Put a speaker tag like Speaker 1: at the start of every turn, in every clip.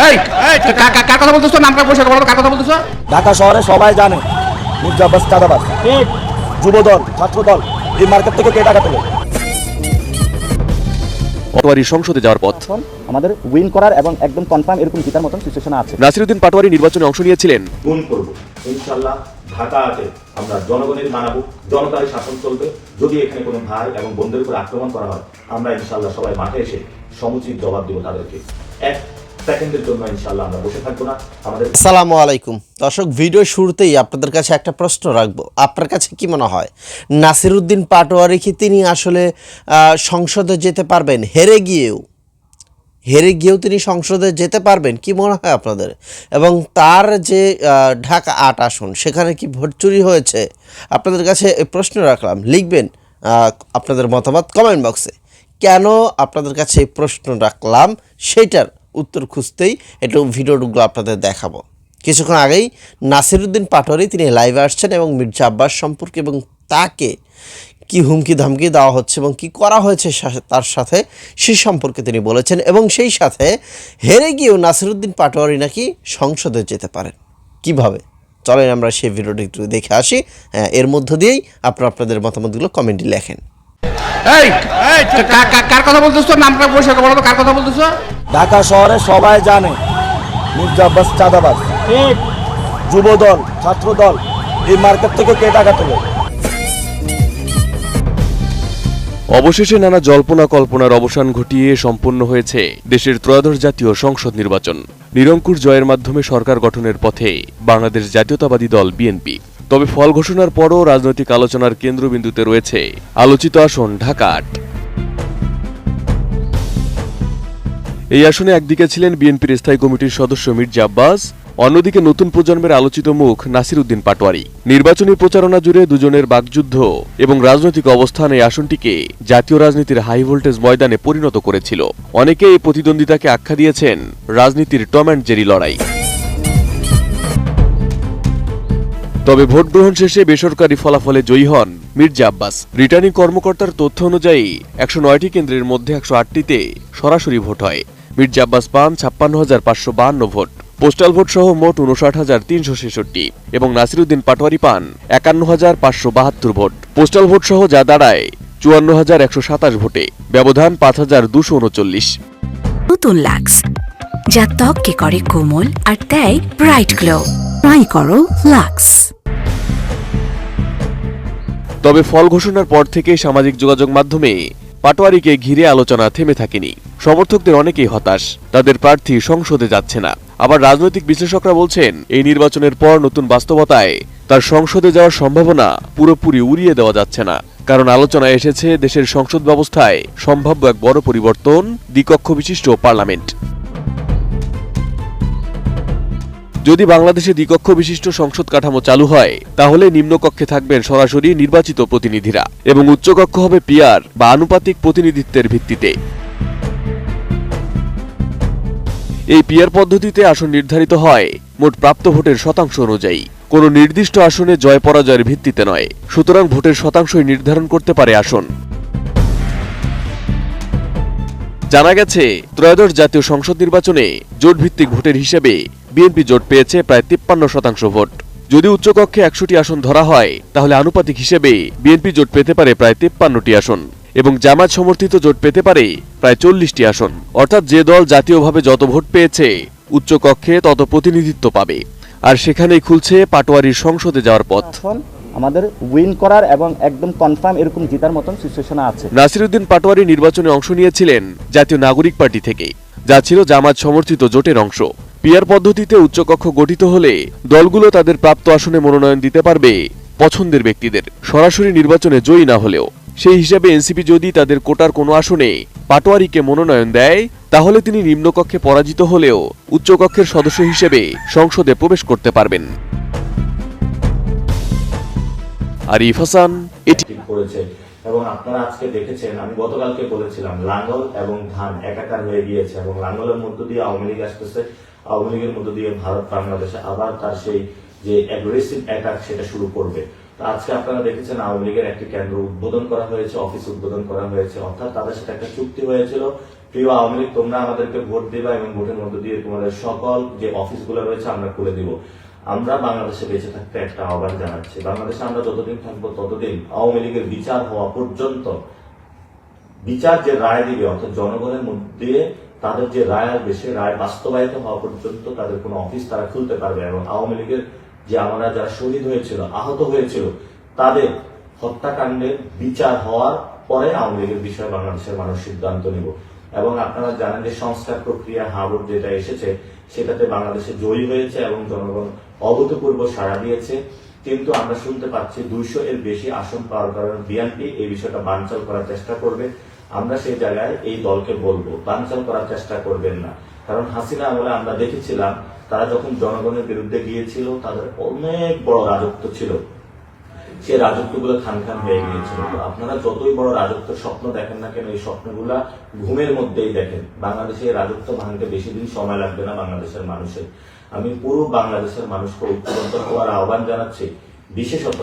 Speaker 1: এই কার কার- কার কথা বলতেছো? নামটা বসে বলো কার কথা বলতেছো?
Speaker 2: ঢাকা শহরে সবাই জানে মির্জা আব্বাস চাঁদাবাজ। যুবদল ছাত্রদল এই মার্কেট থেকে কে টাকা তোলে
Speaker 3: পাটোয়ারি সংসদে যাওয়ার পথ।
Speaker 2: আমাদের উইন করার এবং একদম কনফার্ম এরকম জিতার মতন সিচুয়েশন আছে।
Speaker 3: নাসিরুদ্দিন পাটোয়ারি নির্বাচনে অংশ নিয়েছিলেন।
Speaker 4: গুণ করব। ইনশাল্লাহ ঢাকাতে আমরা জনগণের মানাবো জনতার শাসন চলবে। যদি এখানে কোনো ভাই এবং বন্ধুদের উপর আক্রমণ করা হয় আমরা ইনশাল্লাহ সবাই মাঠে এসে সমুচিত জবাব দিব তাদেরকে। এক সেকেন্ডের জন্য ইনশাল্লাহ আমরা বসে থাকব না। আমাদের
Speaker 5: আসসালামু আলাইকুম। দর্শক, ভিডিও শুরুতেই আপনাদের কাছে একটা প্রশ্ন রাখব। আপনার কাছে কি মনে হয়, নাসিরুদ্দিন পাটোয়ারি কি তিনি আসলে সংসদে যেতে পারবেন? হেরে গিয়েও। হেরে গিয়েও তিনি সংসদে যেতে পারবেন? কি মনে হয় আপনাদের? এবং তার যে ঢাকা আট আসন, সেখানে কি ভোট চুরি হয়েছে? আপনাদের কাছে প্রশ্ন রাখলাম। লিখবেন আপনাদের মতামত কমেন্ট বক্সে। কেন আপনাদের কাছে এই প্রশ্ন রাখলাম? সেইটার উত্তর খুঁজতেই একটু ভিডিওগুলো আপনাদের দেখাবো। কিছুক্ষণ আগেই নাসিরুদ্দিন পাটোয়ারি তিনি লাইভে আসছেন এবং মির্জা আব্বাস সম্পর্কে এবং তাকে কি হুমকি ধমকি দেওয়া হচ্ছে এবং কি করা হয়েছে তার সাথে সে সম্পর্কে তিনি বলেছেন এবং সেই সাথে হেরে গিয়েও নাসিরুদ্দিন পাটোয়ারি নাকি সংসদে যেতে পারেন। কীভাবে? চলেন আমরা সেই ভিডিওটি একটু দেখে আসি। হ্যাঁ, এর মধ্য দিয়েই আপনারা আপনাদের মতামতগুলো কমেন্টে লেখেন।
Speaker 1: এই কার কথা বলতেছো? নামটা বসে বলো তো, কার কথা বলতেছো?
Speaker 2: ঢাকা শহরে সবাই জানে মির্জা আব্বাস চাঁদাবাজ। যুবদল ছাত্রদল এই মার্কেট থেকে কে টাকা তোলে?
Speaker 3: অবশেষে নানা জল্পনা কল্পনার অবসান ঘটিয়ে সম্পন্ন হয়েছে দেশের ত্রয়োদশ জাতীয় সংসদ নির্বাচন। নিরঙ্কুর জয়ের মাধ্যমে সরকার গঠনের পথে বাংলাদেশ জাতীয়তাবাদী দল বিএনপি। তবে ফল ঘোষণার পরও রাজনৈতিক আলোচনার কেন্দ্রবিন্দুতে রয়েছে। আলোচিত আসন ঢাকা এই আসনে একদিকে ছিলেন বিএনপির স্থায়ী কমিটির সদস্য মির্জা আব্বাস, অন্যদিকে নতুন প্রজন্মের আলোচিত মুখ নাসিরুদ্দিন পাটোয়ারি। নির্বাচনী প্রচারণা জুড়ে দুজনের বাকযুদ্ধ এবং রাজনৈতিক অবস্থান এই আসনটিকে জাতীয় রাজনীতির হাই ভোল্টেজ ময়দানে পরিণত করেছিল। অনেকে এই প্রতিদ্বন্দ্বিতাকে আখ্যা দিয়েছেন রাজনীতির টম অ্যান্ড জেরি লড়াই। তবে ভোট গ্রহণ শেষে বেসরকারি ফলাফলে জয়ী হন মির্জা আব্বাস। রিটার্নিং কর্মকর্তার তথ্য অনুযায়ী, একশো নয়টি কেন্দ্রের মধ্যে একশো আটটিতে সরাসরি ভোট হয়। মির্জা আব্বাস পান ছাপ্পান্ন হাজার পাঁচশো বাহান্ন ভোট। পোস্টাল ভোট সহ মোট উনষাট হাজার তিনশো ছেষট্টি। এবং নাসিরুদ্দিন পাটোয়ারি পান একান্ন হাজার পাঁচশো বাহাত্তর ভোট। পোস্টাল ভোট সহ যা দাঁড়ায়, চুয়ান্ন হাজার একশো সাতাশ ভোটে। ব্যবধান পাঁচ হাজার দুশো উনচল্লিশ।
Speaker 6: নতুন লাক্স, যা ত্বককে করে কোমল আর দেয় ব্রাইট গ্লো। ট্রাই করো লাক্স।
Speaker 3: তবে ফল ঘোষণার পর থেকে সামাজিক যোগাযোগ মাধ্যমে পাটোয়ারিকে ঘিরে আলোচনা থেমে থাকেনি। সমর্থকদের অনেকেই হতাশ। তাদের প্রার্থী সংসদে যাচ্ছে না। আবার রাজনৈতিক বিশ্লেষকরা বলছেন, এই নির্বাচনের পর নতুন বাস্তবতায় তার সংসদে যাওয়ার সম্ভাবনা পুরোপুরি উড়িয়ে দেওয়া যাচ্ছে না। কারণ আলোচনায় এসেছে, দেশের সংসদ ব্যবস্থায় সম্ভাব্য এক বড় পরিবর্তন দ্বিকক্ষ বিশিষ্ট পার্লামেন্ট। যদি বাংলাদেশে দ্বিকক্ষ বিশিষ্ট সংসদ কাঠামো চালু হয়, তাহলে নিম্নকক্ষে থাকবেন সরাসরি নির্বাচিত প্রতিনিধিরা এবং উচ্চকক্ষ হবে পিয়ার বা আনুপাতিক প্রতিনিধিত্বের ভিত্তিতে। এই পিয়ার পদ্ধতিতে আসন নির্ধারিত হয় মোট প্রাপ্ত ভোটের শতাংশ অনুযায়ী। কোনো নির্দিষ্ট আসনে জয় পরাজয়ের ভিত্তিতে নয়, সুতরাং ভোটের শতাংশই নির্ধারণ করতে পারে আসন। জানা গেছে, ত্রয়োদশ জাতীয় সংসদ নির্বাচনে জোট ভিত্তিক ভোটের হিসেবে বিএনপি জোট পেয়েছে প্রায় তিপ্পান্ন শতাংশ ভোট। যদি উচ্চকক্ষে একশোটি আসন ধরা হয়, তাহলে আনুপাতিক হিসেবে বিএনপি জোট পেতে পারে প্রায় তিপ্পান্নটি আসন এবং জামাত সমর্থিত জোট পেতে পারে প্রায় চল্লিশটি আসন। অর্থাৎ যে দল জাতীয়ভাবে যত ভোট পেয়েছে, উচ্চকক্ষে তত প্রতিনিধিত্ব পাবে। আর সেখানেই খুলছে পাটোয়ারির সংসদে যাওয়ার পথ।
Speaker 2: আমাদের উইন করার এবং একদম কনফার্ম এরকম জিতার মতন সিচুয়েশন আছে।
Speaker 3: নাসিরুদ্দিন পাটোয়ারি নির্বাচনে অংশ নিয়েছিলেন জাতীয় নাগরিক পার্টি থেকে যা ছিল জামাত সমর্থিত জোটের অংশ। পিয়ার পদ্ধতিতে উচ্চকক্ষ গঠিত হলে দলগুলো তাদের প্রাপ্ত আসনে মনোনয়ন দিতে পারবে পছন্দের ব্যক্তিদের। সরাসরি নির্বাচনে জয়ী না হলেও, সেই হিসাবে এনসিপি যদি তাদের কোটার কোনো আসনে পাটোয়ারিকে মনোনয়ন দেয়, তাহলে তিনি নিম্নকক্ষে পরাজিত হলেও উচ্চকক্ষের সদস্য হিসেবে সংসদে প্রবেশ করতে পারবেন। আরিফ হাসান, এটি
Speaker 4: করেছে। এবং আপনারা আজকে দেখেছেন, আমি গতকালকে বলেছিলাম, লাঙ্গল এবং ধান একাকার হয়ে গিয়েছে এবং লাঙ্গলের মধ্য দিয়ে আওয়ামী লীগ আসতেছে। আওয়ামী লীগের মধ্য দিয়ে ভারত বাংলাদেশে আবার তার সেই যে অ্যাগ্রেসিভ অ্যাটাক সেটা শুরু করবে। আজকে আপনারা দেখেছেন, আওয়ামী লীগের একটি কেন্দ্র উদ্বোধন করা হয়েছে, অফিস উদ্বোধন করা হয়েছে। অর্থাৎ তাদের সাথে একটা চুক্তি হয়েছিল, প্রিয় আওয়ামী লীগ, তোমরা আমাদেরকে ভোট দিবা এবং ভোটের মধ্য দিয়ে তোমাদের সকল যে অফিসগুলো রয়েছে আমরা খুলে দিব। আমরা বাংলাদেশে বেঁচে থাকতে একটা আহ্বান জানাচ্ছি। বাংলাদেশে আমরা যতদিন থাকব ততদিন আওয়ামী লীগের বিচার হওয়া পর্যন্ত বিচার যে রায় দিবে, অর্থাৎ জনগণের মধ্যে তাদের যে রায় আসবে সে রায় বাস্তবায়িত হওয়া পর্যন্ত তাদের কোনো অফিস তারা খুলতে পারবে এবং আওয়ামী লীগের যে আমরা যারা শহীদ হয়েছিল, আহত হয়েছিল, তাদের হত্যাকাণ্ডের বিচার হওয়ার পরে আওয়ামী লীগের বিষয়ে বাংলাদেশের মানুষ সিদ্ধান্ত নিব। এবং আপনারা জানেন যে সংস্কার প্রক্রিয়া হাবুর যেটা এসেছে, সেটাতে বাংলাদেশে জয়ী হয়েছে এবং জনগণ অভূতপূর্ব সাড়া দিয়েছে, কিন্তু আমরা শুনতে পাচ্ছি দুইশো এর বেশি আসন পাওয়ার কারণে বিএনপি এই বিষয়টা বানচাল করার চেষ্টা করবে। আমরা সেই জায়গায় এই দলকে বলব, বানচাল করার চেষ্টা করবেন না। কারণ হাসিনা আমলে আমরা দেখেছিলাম, তারা যখন জনগণের বিরুদ্ধে গিয়েছিল, তাদের অনেক বড় রাজত্ব ছিল। সে রাজত্বগুলো খান খান হয়ে গিয়েছিল। আপনারা যতই বড় রাজত্বের স্বপ্ন দেখেন না কেন, এই স্বপ্নগুলা ঘুমের মধ্যেই দেখেন। বাংলাদেশে রাজত্ব ভাঙতে বেশি দিন সময় লাগবে না বাংলাদেশের মানুষের। আমি পুরো বাংলাদেশের মানুষকে ঐক্যবদ্ধ হওয়ার আহ্বান জানাচ্ছি, বিশেষত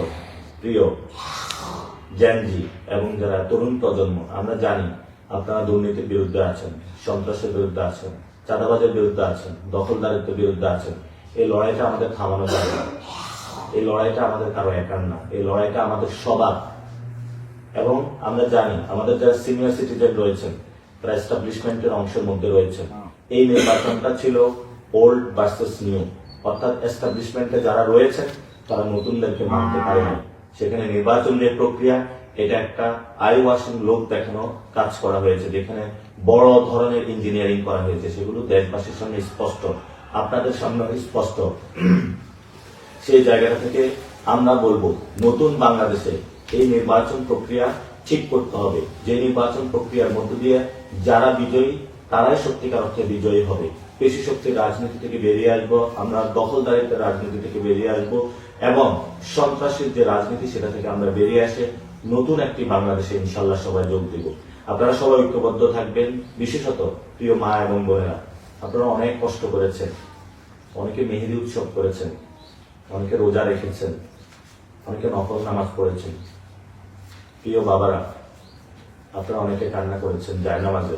Speaker 4: প্রিয় জ্যানজি এবং যারা তরুণ প্রজন্ম, আমরা জানি আপনারা দুর্নীতির বিরুদ্ধে আছেন, সন্ত্রাসের বিরুদ্ধে আছেন, চাঁদাবাজের বিরুদ্ধে আছেন, দখলদারিত্বের বিরুদ্ধে আছেন। এই লড়াইটা আমাদের থামানো যাবে না। এই লড়াইটা আমাদের কারও একার না। এই লড়াইটা আমাদের সবার। এবং আমরা জানি আমাদের যারা সিনিয়র সিটিজেন রয়েছেন, তারা এস্টাবলিশমেন্টের অংশের মধ্যে রয়েছেন। এই নির্বাচনটা ছিল ওল্ড ভার্সেস নিউ অর্থাৎ এস্টাবলিশমেন্টে যারা রয়েছেন তারা নতুনদেরকে মানতে পারে না। সেখানে নির্বাচনের প্রক্রিয়া, এটা একটা আই ওয়াশিং লোক দেখানো কাজ করা হয়েছে। যেখানে বড় ধরনের ইঞ্জিনিয়ারিং করা হয়েছে। সেগুলো দেশবাসীর সামনে স্পষ্ট, আপনাদের সামনে স্পষ্ট। সেই জায়গাটা থেকে আমরা বলব, নতুন বাংলাদেশে এই নির্বাচন প্রক্রিয়া ঠিক করতে হবে। যে নির্বাচন প্রক্রিয়ার মধ্য দিয়ে যারা বিজয়ী, তারাই সত্যিকার অর্থে বিজয়ী হবে। পেশি শক্তির রাজনীতি থেকে বেরিয়ে আসব, আমরা দখলদারিত্বের রাজনীতি থেকে বেরিয়ে আসব, এবং সন্ত্রাসীর যে রাজনীতি সেটা থেকে আমরা বেরিয়ে আসে নতুন একটি বাংলাদেশে ইনশাল্লাহ সবাই যোগ দিব। আপনারা সবাই ঐক্যবদ্ধ থাকবেন, বিশেষত প্রিয় মা এবং বোনেরা। আপনারা অনেক কষ্ট করেছেন, অনেকে মেহেদি উৎসব করেছেন, অনেকে রোজা রেখেছেন, অনেকে নকল নামাজ পড়েছেন। প্রিয় বাবারা, আপনারা অনেকে কান্না করেছেন জায়নামাজে,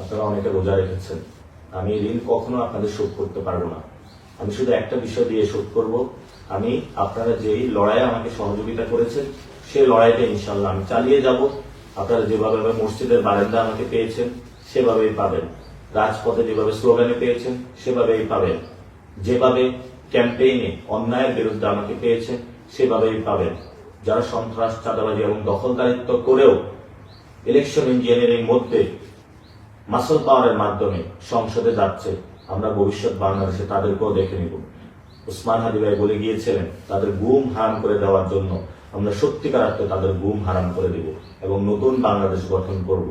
Speaker 4: আপনারা অনেকে রোজা রেখেছেন। আমি ঋণ কখনো আপনাদের শোধ করতে পারব না। আমি শুধু একটা বিষয় দিয়ে শোধ করব। আমি, আপনারা যেই লড়াইয়ে আমাকে সহযোগিতা করেছেন, সেই লড়াইটা ইনশাল্লাহ আমি চালিয়ে যাব। আপনারা যেভাবে মসজিদের বারান্দা আমাকে পেয়েছেন, সেভাবেই পাবেন। রাজপথে যেভাবে স্লোগানে পেয়েছেন, সেভাবেই পাবেন। যেভাবে ক্যাম্পেইনে অন্যায়ের বিরুদ্ধে আমাকে পেয়েছেন, সেভাবেই পাবেন। যারা সন্ত্রাস, চাঁদাবাজি এবং দখলদারিত্ব করেও ইলেকশন ইঞ্জিনিয়ারিং মধ্যে মাসল পাওয়ারের মাধ্যমে সংসদে যাচ্ছে। আমরা ভবিষ্যৎ বাংলাদেশে তাদেরকেও দেখে নিব। উসমান হাদি ভাই বলে গিয়েছিলেন, তাদের গুম হারাম করে দেওয়ার জন্য আমরা সত্যিকার অর্থে তাদের গুম হারাম করে দিব এবং নতুন বাংলাদেশ গঠন করব।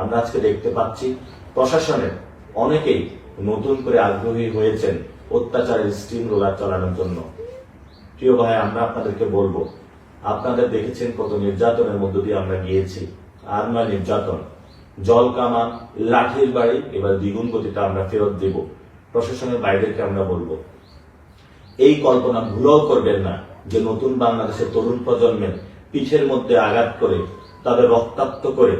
Speaker 4: আমরা আজকে দেখতে পাচ্ছি, প্রশাসনের অনেকেই নতুন করে আগ্রহী হয়েছেন অত্যাচারের স্টিম রোলার চালানোর জন্য। প্রিয় ভাই, আমরা আপনাদেরকে বলব, আপনাদের দেখেছেন কত নির্যাতনের মধ্য দিয়ে আমরা গিয়েছি। আর নয় নির্যাতন জল কামান, লাঠির বাড়ি, এবার দ্বিগুণ গতিটা আমরা ফেরত দেব। প্রশাসনের বাইরেকে আমরা বলব, এই কল্পনা ভুলেও করবেন না যে নতুন বাংলাদেশের তরুণ প্রজন্মের পিঠের মধ্যে আঘাত করে, তাদের রক্তাক্ত করে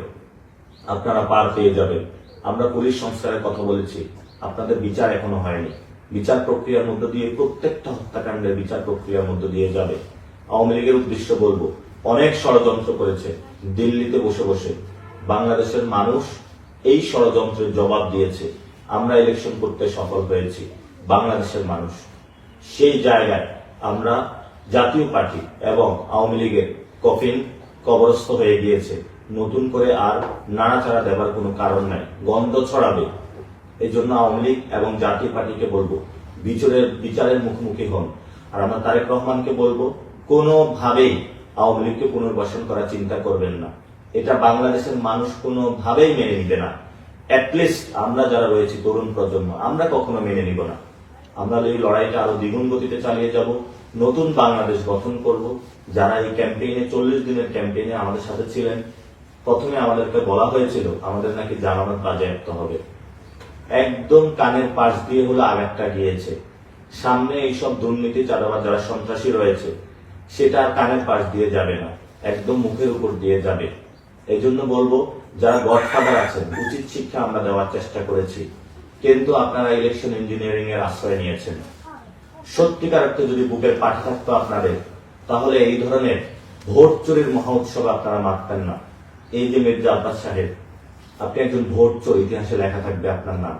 Speaker 4: আপনারা পার পেয়ে যাবেন। আমরা পুলিশ সংস্কারের কথা বলেছি, আপনাদের বিচার এখনও হয়নি। বিচার প্রক্রিয়ার মধ্য দিয়ে প্রত্যেকটা হত্যাকাণ্ডের বিচার প্রক্রিয়ার মধ্য দিয়ে যাবে। আওয়ামী লীগের উদ্দেশ্য বলব, অনেক ষড়যন্ত্র করেছে, দিল্লিতে বসে বসে। বাংলাদেশের মানুষ এই ষড়যন্ত্রের জবাব দিয়েছে। আমরা ইলেকশন করতে সফল হয়েছি, বাংলাদেশের মানুষ। সেই জায়গায় আমরা জাতীয় পার্টি এবং আওয়ামী লীগের কফিন কবরস্থ হয়ে গিয়েছে। নতুন করে আর নাড়াচাড়া দেবার কোনো কারণ নাই। গন্ধ ছড়াবে। এই জন্য আওয়ামী লীগ এবং জাতীয় পার্টিকে বলব, বিচারের বিচারের মুখোমুখি হন। আর আমরা তারেক রহমানকে বলব, কোনোভাবেই আওয়ামী লীগকে পুনর্বাসন করার চিন্তা করবেন না। এটা বাংলাদেশের মানুষ কোনোভাবেই মেনে নিবে না। অ্যাটলিস্ট আমরা যারা রয়েছি তরুণ প্রজন্ম, আমরা কখনো মেনে নিব না। আমরা এই লড়াইটা আরও দ্বিগুণ গতিতে চালিয়ে যাব। নতুন বাংলাদেশ গঠন করব। যারা এই ক্যাম্পেইনে চল্লিশ দিনের ক্যাম্পেইনে আমাদের সাথে ছিলেন, প্রথমে আমাদেরকে বলা হয়েছিল, আমাদের নাকি জামানত বাজেয়াপ্ত হবে। একদম কানের পাশ দিয়ে হলো আঘাতটা গিয়েছে। সামনে এইসব দুর্নীতি চাঁদাবাজ যারা সন্ত্রাসী রয়েছে, সেটা কানের পাশ দিয়ে যাবে না। একদম মুখের উপর দিয়ে যাবে। এই জন্য বলব, যারা গডফাদার আছেন, উচিত শিক্ষা আমরা দেওয়ার চেষ্টা করেছি। কিন্তু আপনারা ইলেকশন ইঞ্জিনিয়ারিং এর আশ্রয় নিয়েছেন। সত্যিকার অর্থে যদি বুকের পাঠে থাকতো আপনাদের, তাহলে এই ধরনের ভোট চোরের মহা উৎসবে আপনারা মারতেন না। এই যে মির্জা আব্বাস সাহেব, আপনি একজন ভোট চোর, ইতিহাসে লেখা থাকবে আপনার নাম।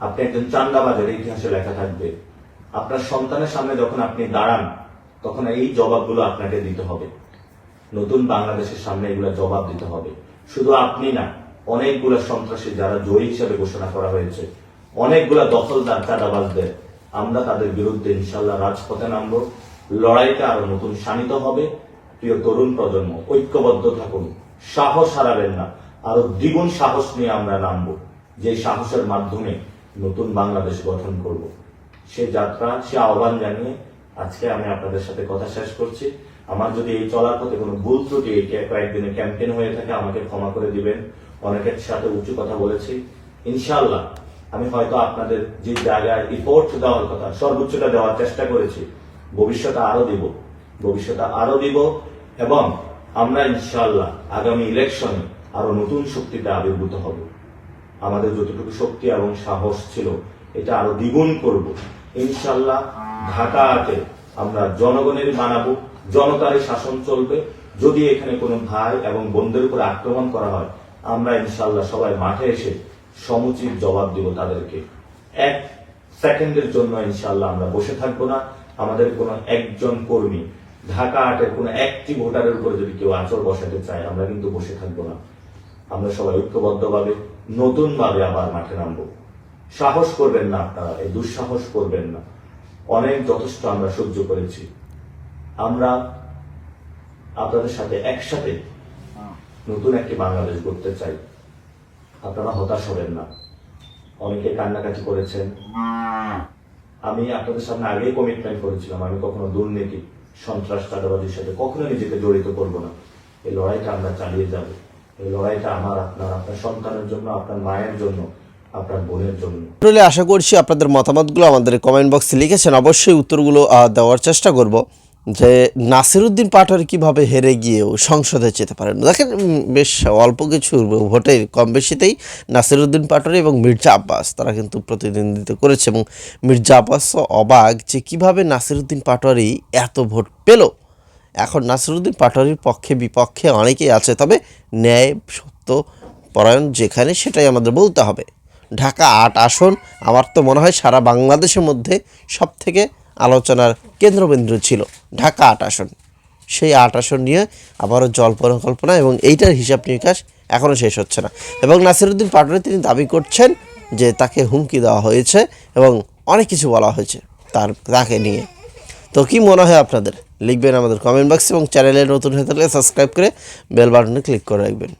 Speaker 4: আপনি একজন চান্দাবাজের, ইতিহাসে লেখা থাকবে। আপনার সন্তানের সামনে যখন আপনি দাঁড়ান, তখন এই জবাবগুলো আপনাকে দিতে হবে। নতুন বাংলাদেশের সামনে এগুলো জবাব দিতে হবে। শুধু আপনি না, অনেকগুলো সন্ত্রাসী যারা জয়ী হিসেবে ঘোষণা করা হয়েছে, অনেকগুলা দখলদার চাঁদাবাজদের, আমরা তাদের বিরুদ্ধে ইনশাল্লাহ রাজপথে নামবো লড়াইটা আরও নতুন শানিত হবে। প্রিয় তরুণ প্রজন্ম, ঐক্যবদ্ধ থাকুন, সাহস হারাবেন না, আরও দ্বিগুণ সাহস নিয়ে আমরা নামবো, যে সাহসের মাধ্যমে নতুন বাংলাদেশ গঠন করব। সে যাত্রা, সে আহ্বান জানিয়ে আজকে আমি আপনাদের সাথে কথা শেষ করছি। আমার যদি এই চলার পথে কোনো ভুল ত্রুটি কয়েকদিনে ক্যাম্পেইন হয়ে থাকে, আমাকে ক্ষমা করে দিবেন। অনেকের সাথে উঁচু কথা বলেছি। ইনশাল্লাহ আমি হয়তো আপনাদের যে জায়গায় ইফোর্ট দেওয়ার কথা, সর্বোচ্চটা দেওয়ার চেষ্টা করেছি। ভবিষ্যতে আরও দিব ভবিষ্যতে আরও দিব এবং আমরা ইনশাল্লাহ আগামী ইলেকশনে আরও নতুন শক্তিতে আবির্ভূত হব। আমাদের যতটুকু শক্তি এবং সাহস ছিল, এটা আরও দ্বিগুণ করব। ইনশাল্লাহ ঢাকাতে আমরা জনগণের বানাবো। জনতারই শাসন চলবে। যদি এখানে কোনো ভাই এবং বোনদের উপর আক্রমণ করা হয়, আমরা ইনশাল্লাহ সবাই মাঠে এসে সমুচিত জবাব দিব তাদেরকে। এক সেকেন্ডের জন্য ইনশাল্লাহ আমরা বসে থাকব না। আমাদের কোনো একজন কর্মী, ঢাকা আটের কোনো একটি ভোটারের উপর যদি কেউ আচর বসাতে চায়, আমরা কিন্তু বসে থাকব না। আমরা সবাই ঐক্যবদ্ধভাবে নতুন ভাবে আবার মাঠে নামবো। সাহস করবেন না আপনারা, এই দুঃসাহস করবেন না। অনেক যথেষ্ট আমরা সহ্য করেছি। আমরা আপনাদের সাথে একসাথে নতুন একটি বাংলাদেশ গড়তে চাই। আপনারা হতাশ হবেন না। অনেকে কান্নাকাটি করেছেন। আমি আপনাদের সামনে আগেই কমিটমেন্ট করেছিলাম। আমি কখনো দুর্নীতি, সন্ত্রাস, চাঁদাবাজির সাথে কখনো নিজেকে জড়িত করব না। এই লড়াইটা আমরা চালিয়ে যাব। এই লড়াইটা আমার, আপনার আপনার সন্তানের জন্য, আপনার মায়ের জন্য
Speaker 5: আশা করছি আপনাদের মতামতগুলো আমাদের কমেন্ট বক্সে লিখেছেন। অবশ্যই উত্তরগুলো দেওয়ার চেষ্টা করব। যে নাসিরুদ্দিন পাটোয়ারি কীভাবে হেরে গিয়েও সংসদে যেতে পারেন? দেখেন বেশ অল্প কিছু ভোটে কম বেশিতেই নাসিরুদ্দিন পাটোয়ারি এবং মির্জা আব্বাস, তারা কিন্তু প্রতিদ্বন্দ্বিতা করেছে এবং মির্জা আব্বাসও অবাক যে কীভাবে নাসিরুদ্দিন পাটোয়ারি এত ভোট পেল। এখন নাসিরুদ্দিন পাটোয়ারির পক্ষে বিপক্ষে অনেকেই আছে, তবে ন্যায়, সত্য, পরায়ণ যেখানে সেটাই আমাদের বলতে হবে। ঢাকা আট আসন, আমার তো মনে হয় সারা বাংলাদেশের মধ্যে সব থেকে আলোচনার কেন্দ্রবিন্দু ছিল। ঢাকা আট আসন। সেই আট আসন নিয়ে আবারও জল পরিকল্পনা এবং এইটার হিসাব নিকাশ এখনও শেষ হচ্ছে না। এবং নাসিরুদ্দিন পাটোয়ারি তিনি দাবি করছেন যে তাকে হুমকি দেওয়া হয়েছে এবং অনেক কিছু বলা হয়েছে তার তাকে নিয়ে। তো কি মনে হয় আপনাদের? লিখবেন আমাদের কমেন্ট বক্স এবং চ্যানেলে নতুন হয়ে থাকলে সাবস্ক্রাইব করে বেল বাটনে ক্লিক করে রাখবেন।